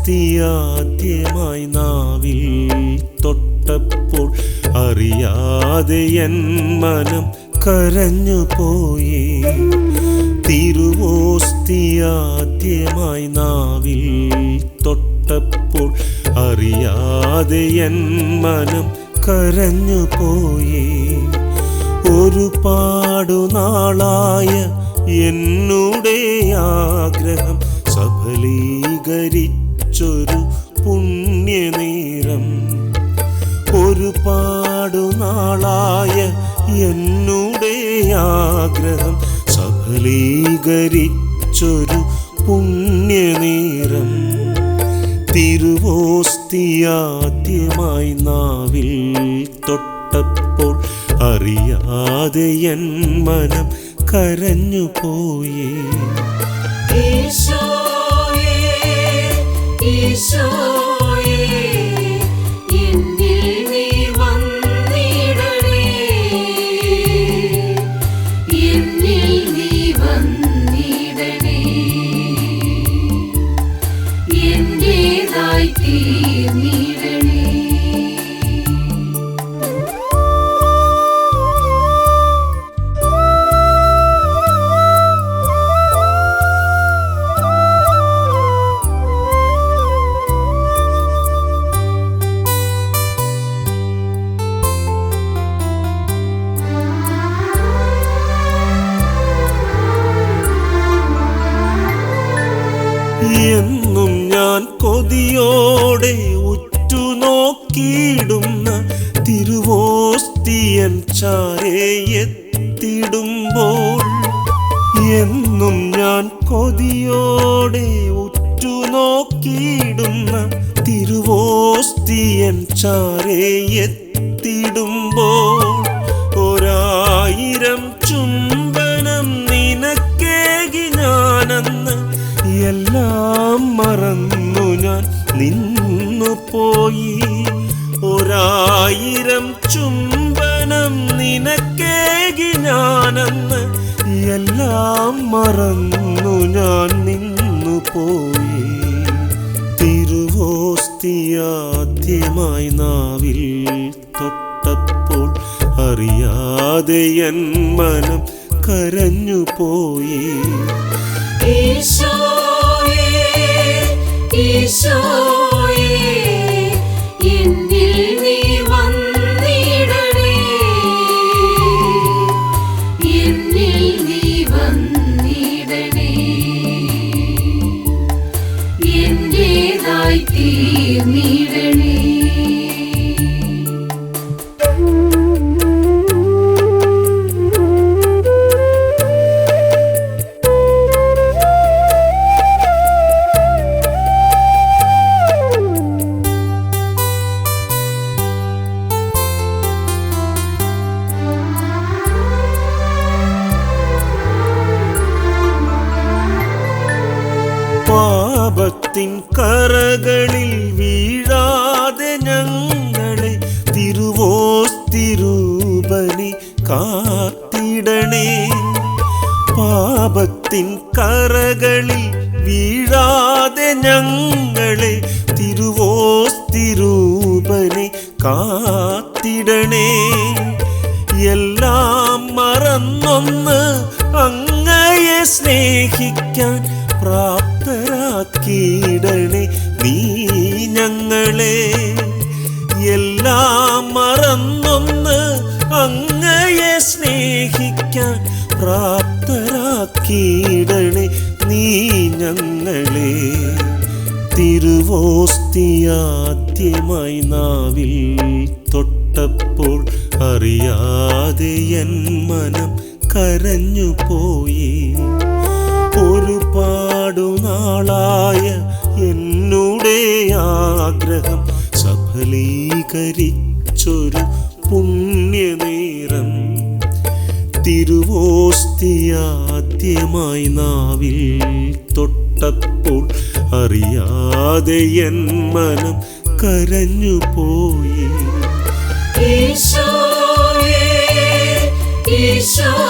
ആദ്യമായി നാവിൽ തൊട്ടപ്പോൾ അറിയാതെ എൻ മനം കരഞ്ഞു പോയി. തിരുവോസ്തിയാദ്യമായി നാവിൽ തൊട്ടപ്പോൾ അറിയാതെ എൻ മനം കരഞ്ഞു പോയി. ഒരുപാടു നാളായ എന്നുടെ ആഗ്രഹം സഫലീകരിച്ചൊരു പുണ്യനേരം തിരുവോസ്തിയാദ്യമായി നാവിൽ തൊട്ടപ്പോൾ അറിയാതെ എൻ മനം കരഞ്ഞു പോയി. ഈശോയേ ഈശോയേ എന്നും ഞാൻ കൊതിയോടെ ഉറ്റുനോക്കിയിടുന്ന തിരുവോസ്തിയൻ ചാരയെത്തിടുമ്പോൾ എന്നും ഞാൻ കൊതിയോടെ ഉറ്റുനോക്കിയിടുന്ന തിരുവോസ്തിയൻ ചാരയെത്തിടുമ്പോൾ ഞാൻ നിന്നു പോയി. ഒരായിരം ചുംബനം നിനക്കേകി ഞാനെന്ന് എല്ലാം മറന്നു ഞാൻ നിന്നു പോയി. തിരുവോസ്തിയാദ്യമായി നാവിൽ തൊട്ടപ്പോൾ അറിയാതെ എൻ മനം കരഞ്ഞു പോയി ഈശോയേ ഈശോയേ പാപത്തിൻ കറകളിൽ വീഴാതെ ഞങ്ങളെ തിരുവോസ്തിരൂപനി കാത്തിടണേ. പാപത്തിൻ കറകളിൽ വീഴാതെ ഞങ്ങളെ തിരുവോസ്തിരൂപനി കാത്തിടണേ. എല്ലാം മറന്നൊന്ന് അങ്ങയെ സ്നേഹിക്കാൻ പ്രാപ്തരാക്കിയിടണേ നീ ഞങ്ങളെ എല്ലാം മറന്നൊന്ന് അങ്ങയെ സ്നേഹിക്കാൻ പ്രാപ്തരാക്കിയിടണേ നീ ഞങ്ങളെ. തിരുവോസ്തിയാദ്യമായി നാവിൽ തൊട്ടപ്പോൾ അറിയാതെ എൻ മനം കരഞ്ഞു പോയി ഒരുപാടു നാളായ സഫലീകരിച്ചൊരു പുണ്യനേരം. തിരുവോസ്തിയാദ്യമായി നാവിൽ തൊട്ടപ്പോൾ അറിയാതെ എൻ മനം കരഞ്ഞു പോയി. ഈശോയേ ഈശോയേ